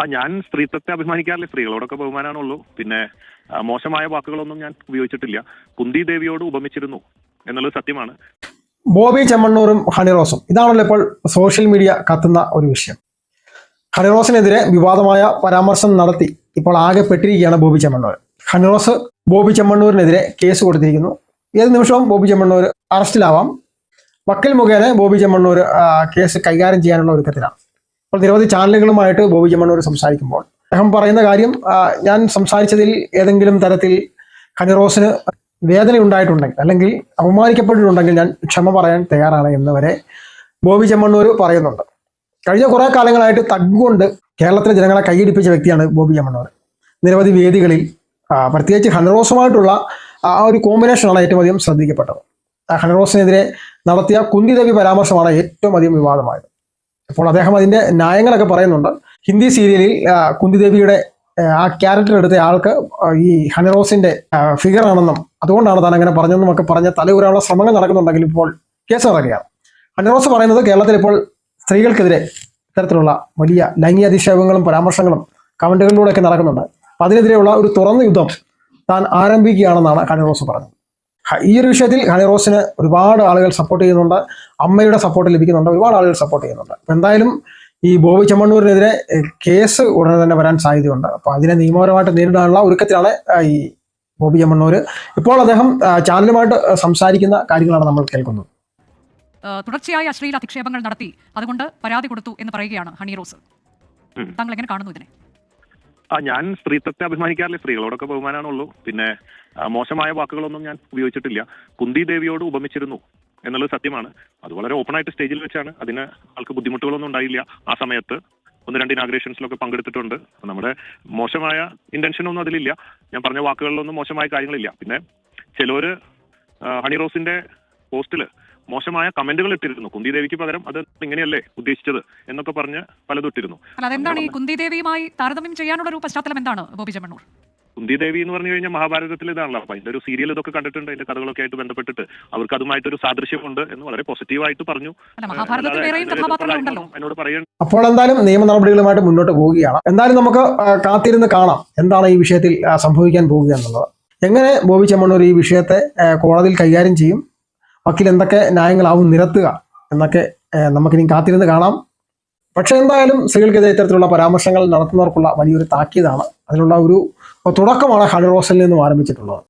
ആ ഞാൻ സ്ത്രീത്വത്തെ അഭിമാനിക്കാറില്ല. സ്ത്രീകളോടൊക്കെ ബഹുമാനമാണുള്ളൂ പിന്നെ മോശമായ വാക്കുകളൊന്നും ഞാൻ ഉപയോഗിച്ചിട്ടില്ല. കുന്തി ദേവിയോട് ഉപമിച്ചിരുന്നു എന്നുള്ളത് സത്യമാണ്. ബോബി ചെമ്മണ്ണൂറും ഹണിറോസും ഇതാണല്ലോ ഇപ്പോൾ സോഷ്യൽ മീഡിയ കത്തുന്ന ഒരു വിഷയം. ഹണിറോസിനെതിരെ വിവാദമായ പരാമർശം നടത്തി ഇപ്പോൾ ആകെ പെട്ടിരിക്കുകയാണ് ബോബി ചെമ്മണ്ണൂർ ഹണിറോസ് ബോബി ചെമ്മണ്ണൂരിനെതിരെ കേസ് കൊടുത്തിരിക്കുന്നു. ഏത് നിമിഷവും ബോബി ചെമ്മണ്ണൂർ അറസ്റ്റിലാവാം. വക്കൽ മുഖേന ബോബി ചെമ്മണ്ണൂർ കേസ് കൈകാര്യം ചെയ്യാനുള്ള ഒരുക്കത്തിലാണ്. അപ്പോൾ നിരവധി ചാനലുകളുമായിട്ട് ബോബി ചെമ്മണ്ണൂർ സംസാരിക്കുമ്പോൾ അദ്ദേഹം പറയുന്ന കാര്യം ഞാൻ സംസാരിച്ചതിൽ ഏതെങ്കിലും തരത്തിൽ കനിറോസിന് വേദന ഉണ്ടായിട്ടുണ്ടെങ്കിൽ അല്ലെങ്കിൽ അപമാനിക്കപ്പെട്ടിട്ടുണ്ടെങ്കിൽ ഞാൻ ക്ഷമ പറയാൻ തയ്യാറാണ് എന്ന് വരെ ബോബി ചെമ്മണ്ണൂർ പറയുന്നുണ്ട്. കഴിഞ്ഞ കുറേ കാലങ്ങളായിട്ട് തഗ്ഗുകൊണ്ട് കേരളത്തിലെ ജനങ്ങളെ കൈയടിപ്പിച്ച വ്യക്തിയാണ് ബോബി ചെമ്മണ്ണൂർ നിരവധി വേദികളിൽ പ്രത്യേകിച്ച് ഹണറോസുമായിട്ടുള്ള ആ ഒരു കോമ്പിനേഷനാണ് ഏറ്റവും അധികം ശ്രദ്ധിക്കപ്പെട്ടത്. ആ ഹണറോസിനെതിരെ നടത്തിയ കുന്തിദേവി പരാമർശമാണ് ഏറ്റവും അധികം വിവാദമായത്. അപ്പോൾ അദ്ദേഹം അതിന്റെ ന്യായങ്ങളൊക്കെ പറയുന്നുണ്ട്. ഹിന്ദി സീരിയലിൽ കുന്തിദേവിയുടെ ആ, ക്യാരക്ടർ എടുത്ത ആൾക്ക് ഈ ഹണിറോസിന്റെ ഫിഗർ ആണെന്നും അതുകൊണ്ടാണ് താൻ അങ്ങനെ പറഞ്ഞതെന്നും ഒക്കെ പറഞ്ഞ തലയൂരാനുള്ള ശ്രമങ്ങൾ നടക്കുന്നുണ്ടെങ്കിൽ ഇപ്പോൾ കേസ് നടക്കുകയാണ് ഹണിറോസ് പറയുന്നത് കേരളത്തിൽ ഇപ്പോൾ സ്ത്രീകൾക്കെതിരെ ഇത്തരത്തിലുള്ള വലിയ ലൈംഗിക അധിക്ഷേപങ്ങളും പരാമർശങ്ങളും കമന്റുകളിലൂടെയൊക്കെ നടക്കുന്നുണ്ട്. അതിനെതിരെയുള്ള ഒരു തുറന്ന യുദ്ധം താൻ ആരംഭിക്കുകയാണെന്നാണ് ഹണിറോസ് പറഞ്ഞത് ഈ ഒരു വിഷയത്തിൽ ഹണിറോസിന് ഒരുപാട് ആളുകൾ സപ്പോർട്ട് ചെയ്യുന്നുണ്ട്. അമ്മയുടെ സപ്പോർട്ട് ലഭിക്കുന്നുണ്ട്. ഒരുപാട് ആളുകൾ സപ്പോർട്ട് ചെയ്യുന്നുണ്ട്. അപ്പൊ എന്തായാലും ഈ ബോബി ചെമ്മണ്ണൂരിനെതിരെ കേസ് ഉടനെ തന്നെ വരാൻ സാധ്യതയുണ്ട്. അപ്പൊ അതിനെ നിയമപരമായിട്ട് നേരിടാനുള്ള ഒരുക്കത്തിലാണ് ഈ ബോബി ചമ്മണ്ണൂർ ഇപ്പോൾ അദ്ദേഹം ചാനലുമായിട്ട് സംസാരിക്കുന്ന കാര്യങ്ങളാണ് നമ്മൾ കേൾക്കുന്നത്. തുടർച്ചയായ അശ്ലീല അധിക്ഷേപങ്ങൾ നടത്തി. അതുകൊണ്ട് പരാതി കൊടുത്തു എന്ന് പറയുകയാണ് ഹണി റോസ്. താങ്കൾ എങ്ങനെ കാണുന്നു ഇതിനെ? ആ ഞാൻ സ്ത്രീത്വത്തെ അഭിമാനിക്കാറില്ല? സ്ത്രീകളോടൊക്കെ ബഹുമാനമാണുള്ളൂ പിന്നെ മോശമായ വാക്കുകളൊന്നും ഞാൻ ഉപയോഗിച്ചിട്ടില്ല. കുന്തി ദേവിയോട് ഉപമിച്ചിരുന്നു എന്നുള്ളത് സത്യമാണ്. അത് വളരെ ഓപ്പൺ ആയിട്ട് സ്റ്റേജിൽ വെച്ചാണ്. അതിന് ആൾക്ക് ബുദ്ധിമുട്ടുകളൊന്നും ഉണ്ടായില്ല. ആ സമയത്ത് ഒന്ന് രണ്ട് ഇനാഗ്രേഷൻസിലൊക്കെ പങ്കെടുത്തിട്ടുണ്ട്. നമ്മുടെ മോശമായ ഇന്റൻഷൻ ഒന്നും അതിലില്ല. ഞാൻ പറഞ്ഞ വാക്കുകളിലൊന്നും മോശമായ കാര്യങ്ങളില്ല. പിന്നെ ചിലവർ ഹണി റോസിന്റെ പോസ്റ്റിൽ മോശമായ കമന്റുകൾ ഇട്ടിരുന്നു. കുന്തിദേവിക്ക് പകരം അത് ഇങ്ങനെയല്ലേ ഉദ്ദേശിച്ചത് എന്നൊക്കെ പറഞ്ഞ് പലതൊട്ടിരുന്നു. അതെന്താണ് ഈ കുന്തിദേവിയുമായി താരതമ്യം ചെയ്യാനുള്ള ഒരു പശ്ചാത്തലം എന്താണ് ബോബി ചെമ്മണ്ണൂർ? കുന്തിദേവി എന്ന് പറഞ്ഞു കഴിഞ്ഞാൽ മഹാഭാരതത്തിൽ ഇതാണല്ലോ. അപ്പൊ അതിന്റെ ഒരു സീരിയൽ ഇതൊക്കെ കണ്ടിട്ടുണ്ട്. അതിന്റെ കഥകളൊക്കെ ആയിട്ട് ബന്ധപ്പെട്ടിട്ട് അവർക്ക് അതുമായിട്ടൊരു സാദൃശ്യമുണ്ട് എന്ന് വളരെ പോസിറ്റീവായിട്ട് പറഞ്ഞു. എന്നോട് പറയുന്നത് അപ്പോൾ എന്തായാലും നിയമ നടപടികളുമായിട്ട് മുന്നോട്ട് പോവുകയാണ്. എന്തായാലും നമുക്ക് കാത്തിരുന്ന് കാണാം എന്താണ് ഈ വിഷയത്തിൽ ആ, സംഭവിക്കാൻ പോവുക എന്നുള്ളത്. എങ്ങനെ ബോബി ചെമ്മണ്ണൂർ ഈ വിഷയത്തെ കോടതിയിൽ കൈകാര്യം ചെയ്യും? വക്കീൽ എന്തൊക്കെ ന്യായങ്ങളാവും നിരത്തുക എന്നൊക്കെ നമുക്കിനി കാത്തിരുന്ന് കാണാം. പക്ഷേ എന്തായാലും സ്ത്രീകൾക്കെതിരെ ഇത്തരത്തിലുള്ള പരാമർശങ്ങൾ നടത്തുന്നവർക്കുള്ള വലിയൊരു താക്കീതാണ്. അതിനുള്ള ഒരു തുടക്കമാണ് ഹണി റോസലിൽ നിന്നും ആരംഭിച്ചിട്ടുള്ളത്.